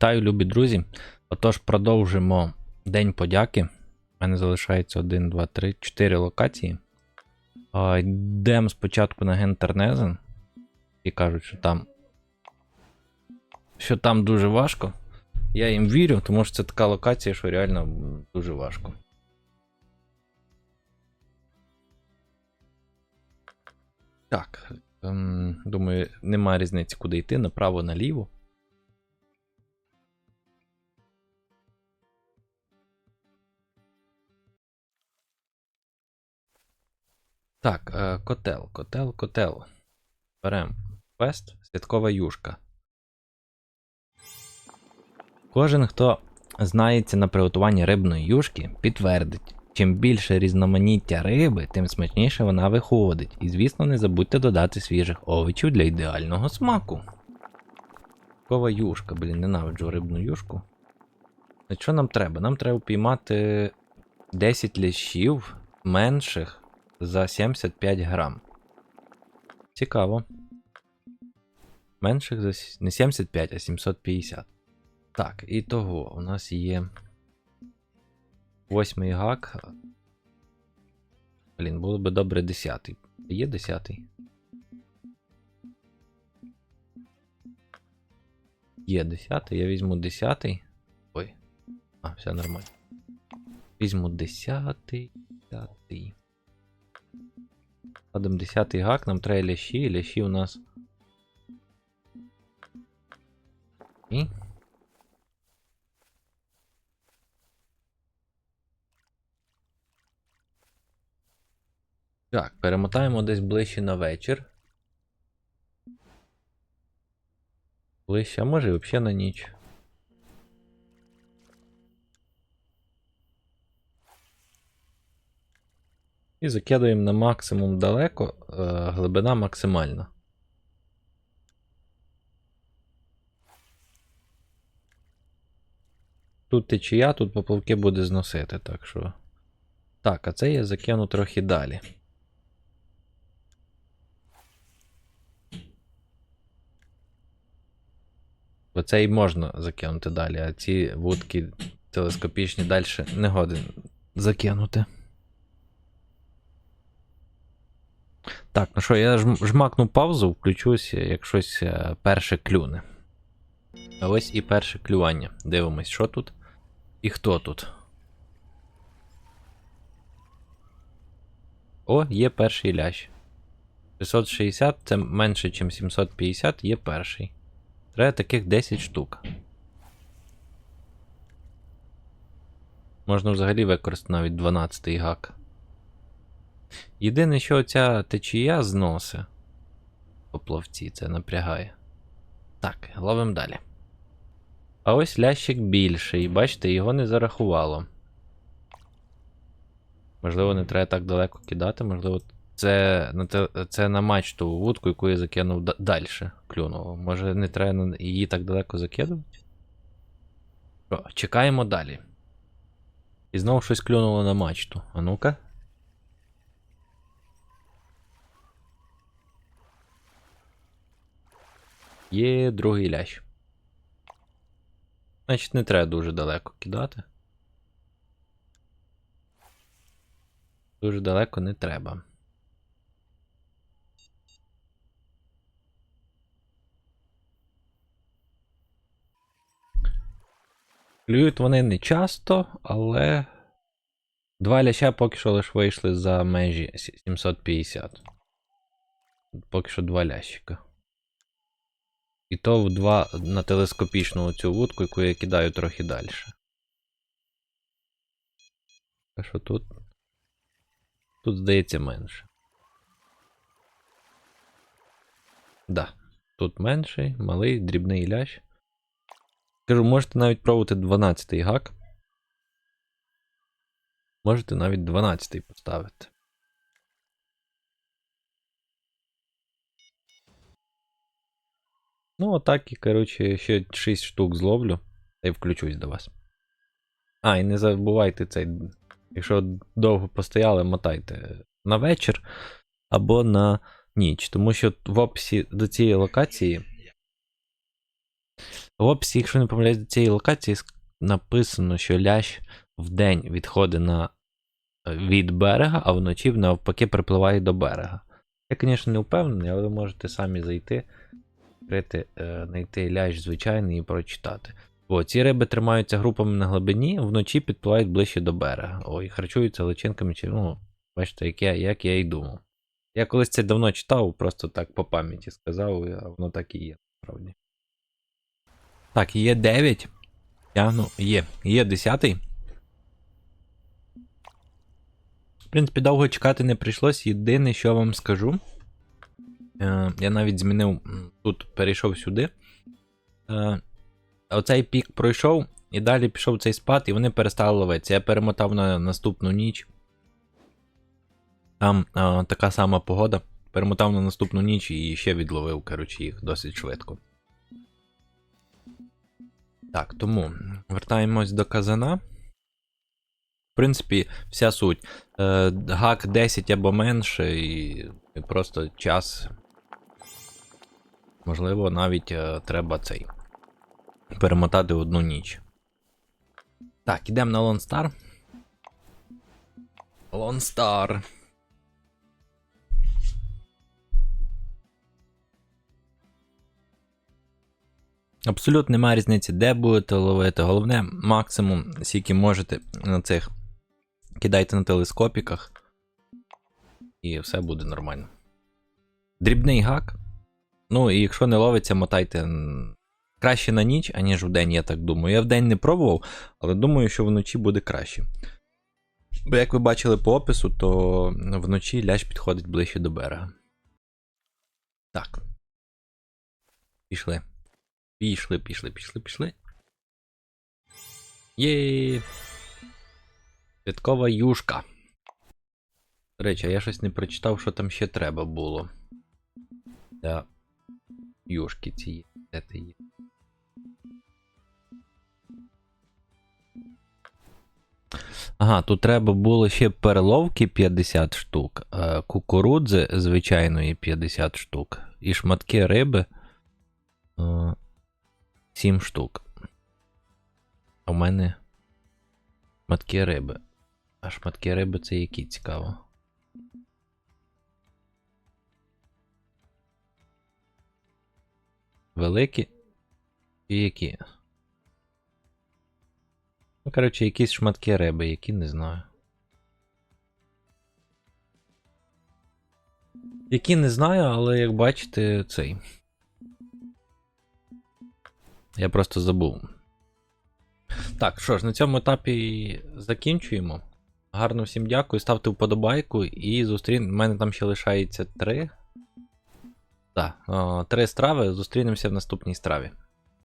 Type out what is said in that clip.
Вітаю, любі друзі. Отож, продовжимо День подяки. У мене залишається 1, 2, 3, 4 локації. Йдемо спочатку на Гентернезен. І кажуть, що там. Що там дуже важко. Я їм вірю, тому що це така локація, що реально дуже важко. Так. Ем, думаю, немає різниці, куди йти, направо, наліво. Так, е, котел, котел, котел. Берем квест, святкова юшка. Кожен, хто знається на приготуванні рибної юшки, підтвердить, чим більше різноманіття риби, тим смачніше вона виходить. І, звісно, не забудьте додати свіжих овочів для ідеального смаку. Кова юшка, блін, ненавиджу рибну юшку. Що нам треба? Нам треба піймати 10 лящів менших за 75 грам. Цікаво. Менших за не 75, а 750. Так, і того у нас є. Восьмий гак. Блін, було би добре 10. Є 10. Є 10, я візьму 10. Ой. А, все нормально. Візьму 10. 10. Кладемо 10 гак, нам треба лящі, лящі у нас. І. Так, перемотаємо десь ближче на вечір. Ближче, а може і взагалі на ніч. І закидуємо на максимум далеко, е, глибина максимальна. Тут течія, тут поплавки буде зносити, так що. Так, а це я закину трохи далі. Бо це і можна закинути далі, а ці вудки телескопічні далі не годен закинути. Так, ну що, я жмакну паузу, включусь, як щось е, перше клюне. А ось і перше клювання. Дивимось, що тут і хто тут. О, є перший лящ. 660 це менше, ніж 750, є перший. Треба таких 10 штук. Можна взагалі використати навіть 12 гак. Єдине, що ця течія зносить по плавці, це напрягає. Так, ловимо далі. А ось лящик більший, бачите, його не зарахувало. Можливо, не треба так далеко кидати, можливо, це це на мачтову вудку, яку я закинув далі клюнуло. Може, не треба її так далеко закидувати? Чекаємо далі. І знову щось клюнуло на мачту. А ну-ка. Є другий лящ. Значить, не треба дуже далеко кидати. Дуже далеко не треба. Клюють вони не часто, але. Два ляща поки що лише вийшли за межі сі- 750. Поки що два лящика. І то в два на телескопічну цю вудку, яку я кидаю трохи далі. А що тут? Тут здається менше. Да. Тут менший, малий, дрібний лящ. Кажу, можете навіть пробувати 12-й гак. Можете навіть 12-й поставити. Ну, отак і, коротше, ще 6 штук зловлю. Та й включусь до вас. А, і не забувайте цей. Якщо довго постояли, мотайте на вечір або на ніч. Тому що в описі до цієї локації В описі, якщо не помиляюсь, до цієї локації написано, що лящ вдень відходить на, від берега, а вночі навпаки припливає до берега. Я, звісно, не впевнений, але ви можете самі зайти, відкрити, е, знайти лящ звичайний і прочитати. О, ці риби тримаються групами на глибині, вночі підпливають ближче до берега. О, і харчуються личинками чи. Ну, бачите, як я, як я і думав. Я колись це давно читав, просто так по пам'яті сказав, а воно так і є, насправді. Так, є 9. Тягну, є. Є 10. В принципі, довго чекати не прийшлось. Єдине, що вам скажу. Е, я навіть змінив тут, перейшов сюди. Е, оцей пік пройшов, і далі пішов цей спад, і вони перестали ловитися. Я перемотав на наступну ніч. Там е, така сама погода. Перемотав на наступну ніч і ще відловив, коротше, їх досить швидко. Так, тому вертаємось до казана. В принципі, вся суть. Гак 10 або менше, і просто час. Можливо, навіть е, треба цей. Перемотати одну ніч. Так, ідемо на. Lone Star. Абсолютно немає різниці, де будете ловити. Головне, максимум, скільки можете на цих. Кидайте на телескопіках. І все буде нормально. Дрібний гак. Ну, і якщо не ловиться, мотайте краще на ніч, аніж вдень, я так думаю. Я вдень не пробував, але думаю, що вночі буде краще. Бо як ви бачили по опису, то вночі лящ підходить ближче до берега. Так. Пішли. Пішли, пішли, пішли, пішли. Є. Святкова юшка. До речі, я щось не прочитав, що там ще треба було. Для юшки цієї. Де є? Ага, тут треба було ще перловки 50 штук, е, кукурудзи звичайної 50 штук, і шматки риби е, 7 штук. А мене шматки риби. А шматки риби це які цікаво. Великі і які? Ну, коротше, якісь шматки риби, які не знаю. Які не знаю, але як бачите, цей. Я просто забув. Так, що ж, на цьому етапі закінчуємо. Гарно всім дякую, ставте вподобайку і зустрін. У мене там ще лишається три. Так, три страви. Зустрінемося в наступній страві.